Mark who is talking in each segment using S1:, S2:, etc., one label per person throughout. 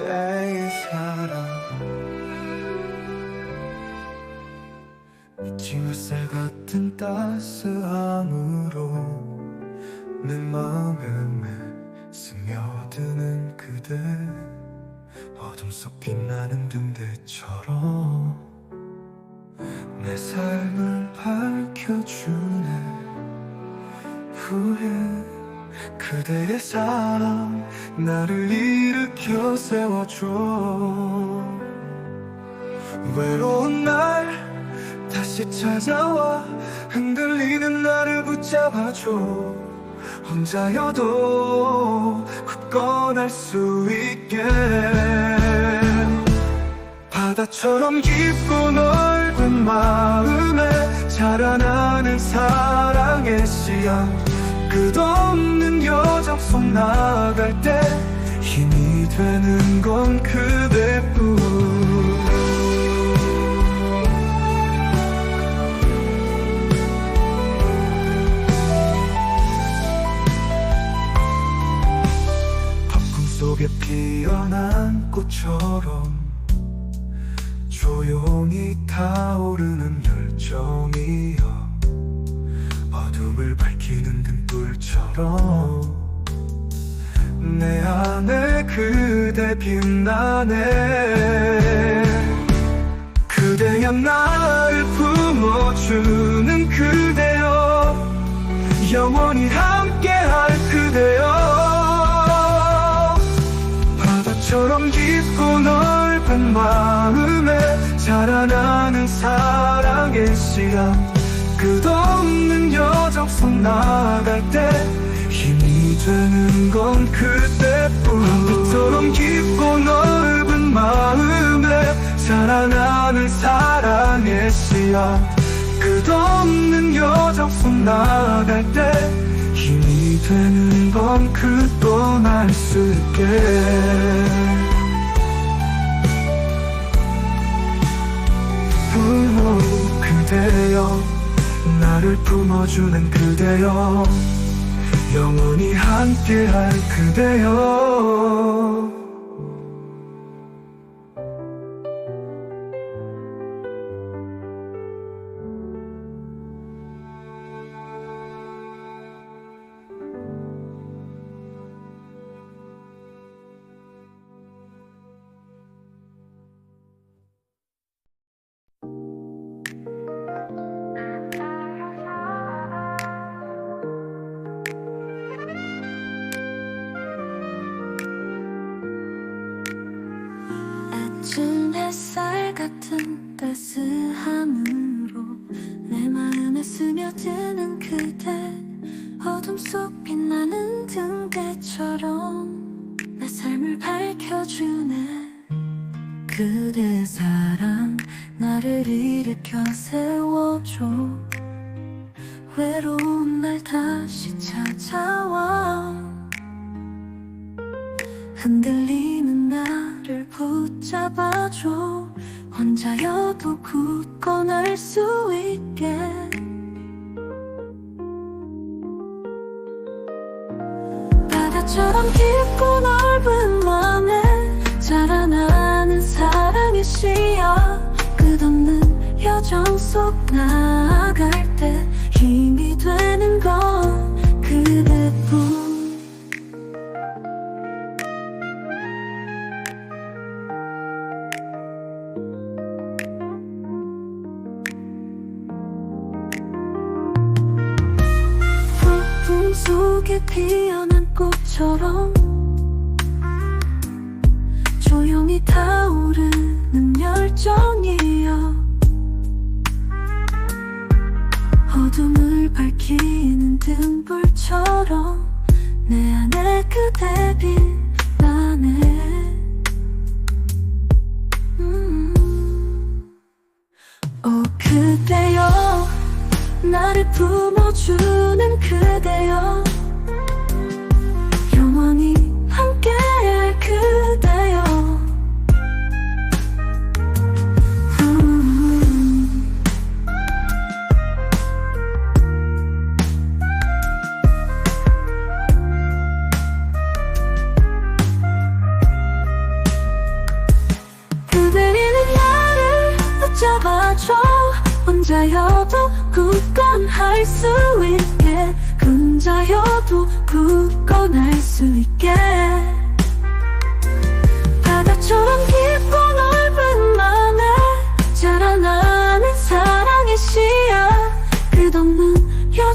S1: 그대의 사랑. 잊지 햇살 같은 따스함으로 내 마음에 스며드는 그대. 어둠 속 빛나는 등대처럼 세워줘. 외로운 날 다시 찾아와. 흔들리는 나를 붙잡아줘. 혼자여도 굳건할 수 있게. 바다처럼 깊고 넓은 마음에 자라나는 사랑의 씨앗. 끝없는 여정 속 나갈 때 되는 건 그대뿐. 밤 속에 피어난 꽃처럼 조용히 타오르는 열정이여. 어둠을 밝히는 등불처럼 내 안에 그대 빛나네. 그대여 나를 품어주는 그대여. 영원히 함께할 그대여. 바다처럼 깊고 넓은 마음에 자라나는 사랑의 씨앗. 끝없는 여정 속 나갈 때 되는 건 그대뿐. 바다처럼 깊고 넓은 마음에 자라나는 사랑의 씨앗. 끝없는 여정 속 나갈 때 힘이 되는 건 그또 날수 있게. 후, 그대여 나를 품어주는 그대여 영원히 함께할 그대여
S2: 흔들리는 나를 붙잡아줘. 혼자여도 굳건 할 수 있게. 바다처럼 깊고 넓은 맘에 자라나는 사랑의 씨앗. 끝없는 여정 속 나아갈 때 힘이 되는 건 속에 피어난 꽃처럼 조용히 타오르는 열정이여. 어둠을 밝히는 등불처럼 내 안에 그대 빛 품어주는 그대여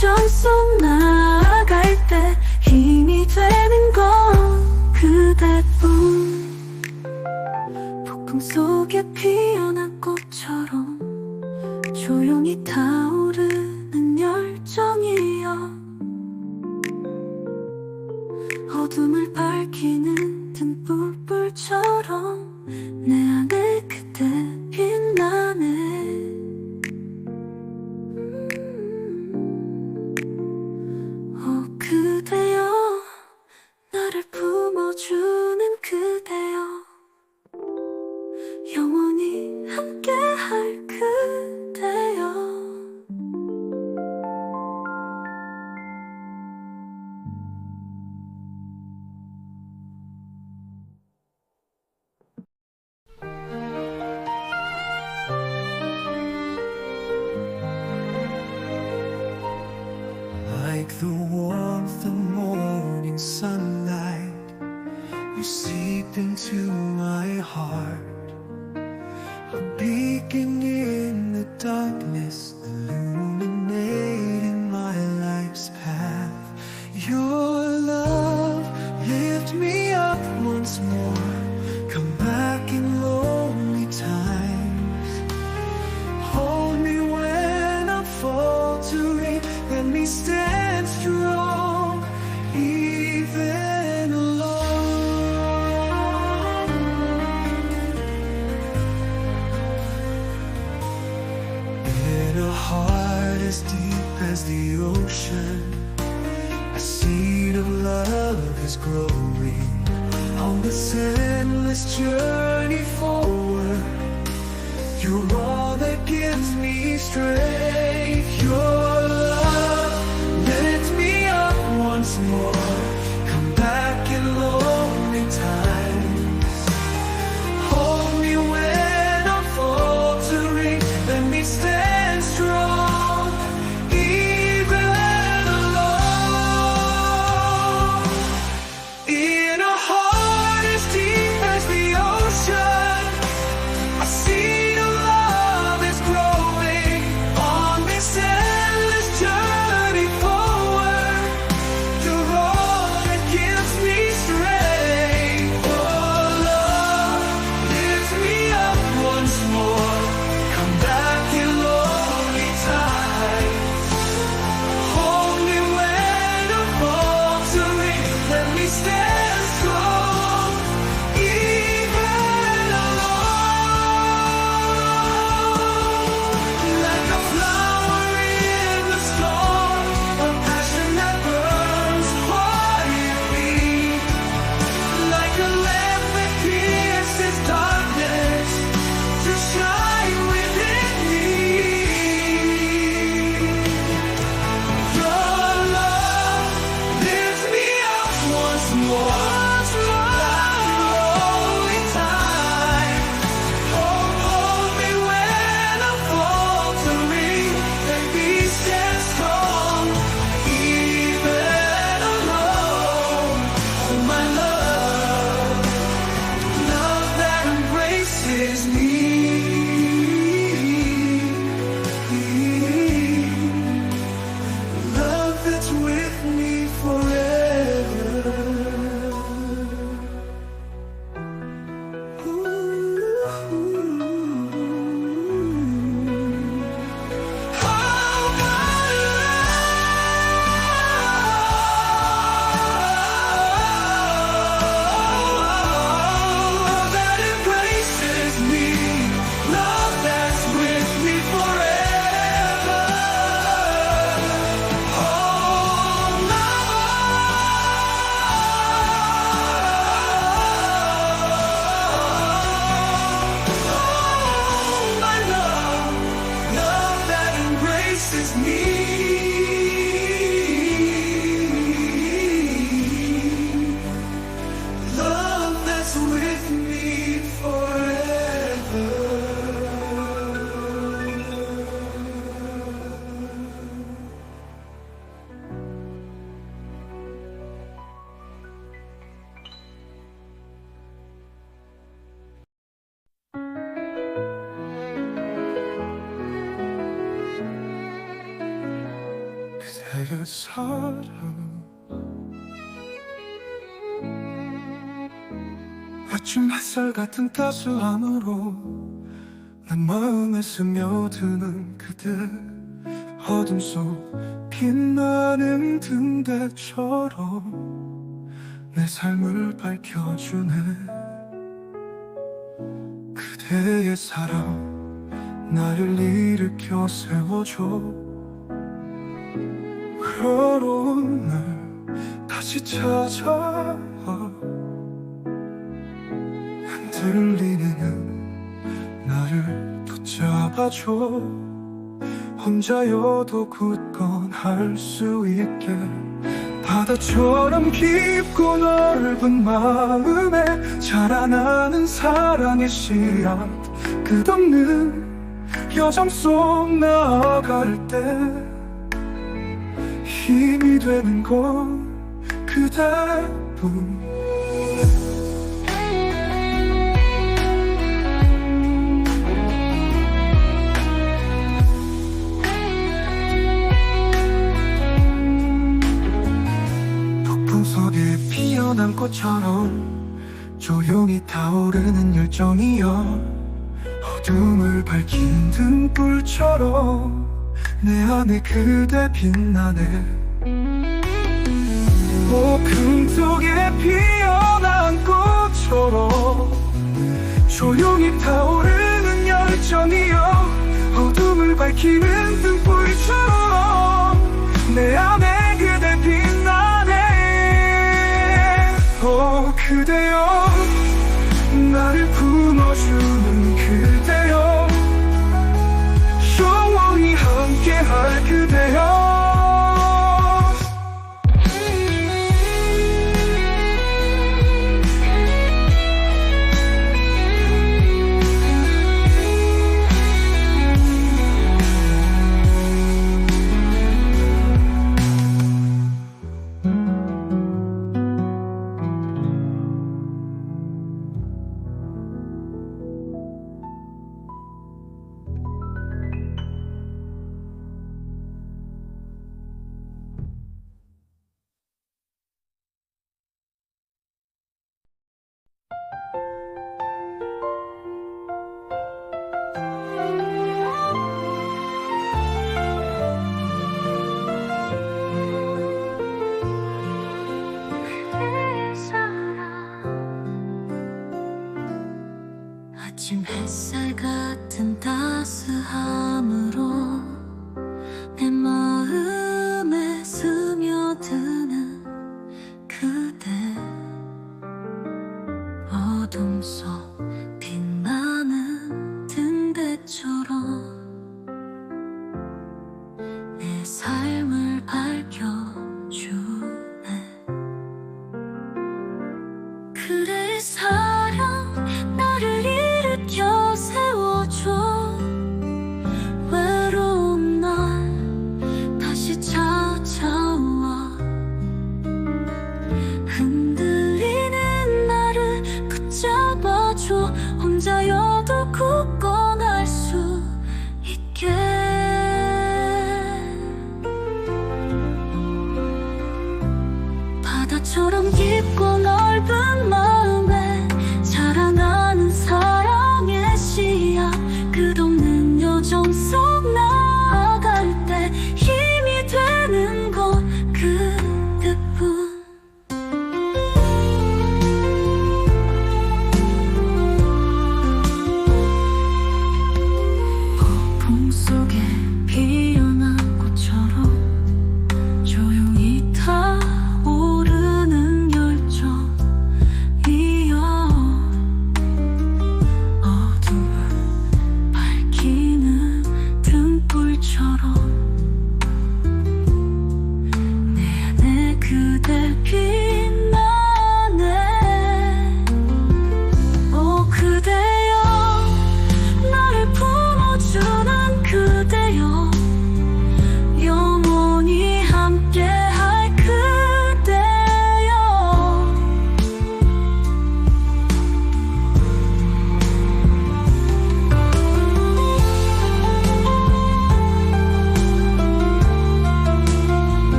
S1: 装送那 You seeped into my heart, a beacon in the darkness. a heart as deep as the ocean. A seed of love is growing on this endless journey forward. You're all that gives me strength. Your love lifts me up once more. 사랑. 아침 햇살 같은 따스함으로 난 마음에 스며드는 그대 어둠 속 빛나는 등대처럼 내 삶을 밝혀주네. 그대의 사랑 나를 일으켜 세워줘 날 다시 찾아와. 흔들리는 나를 붙잡아줘. 혼자여도 굳건 할 수 있게 바다처럼 깊고 넓은 마음에 자라나는 사랑의 씨앗 끝없는 여정 속 나아갈 때 힘이 되는 건 그대뿐 폭풍 속에 피어난 꽃처럼 조용히 타오르는 열정이여 어둠을 밝힌 등불처럼 내 안에 그대 빛나네. 목금 속에 피어난 꽃처럼 조용히 타오르는 열정이여. 어둠을 밝히는 등불처럼 내 안에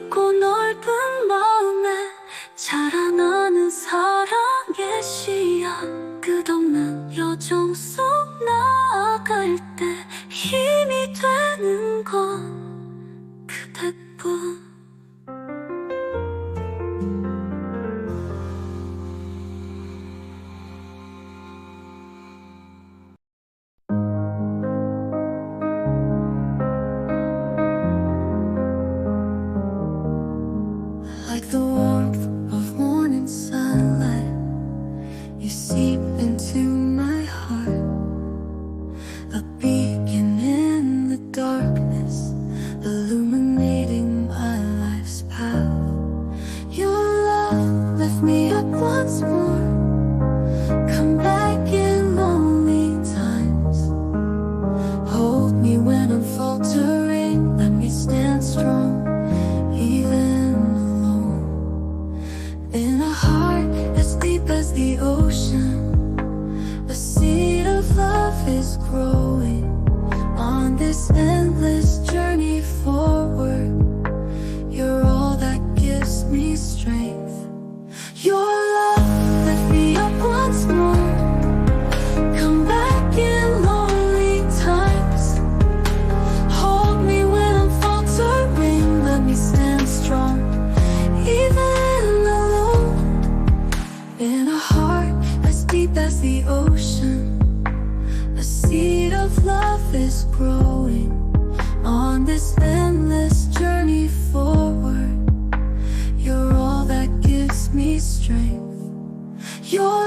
S2: 깊고 넓은 마음에 자라나는 사랑의 시야 seep into strength. Your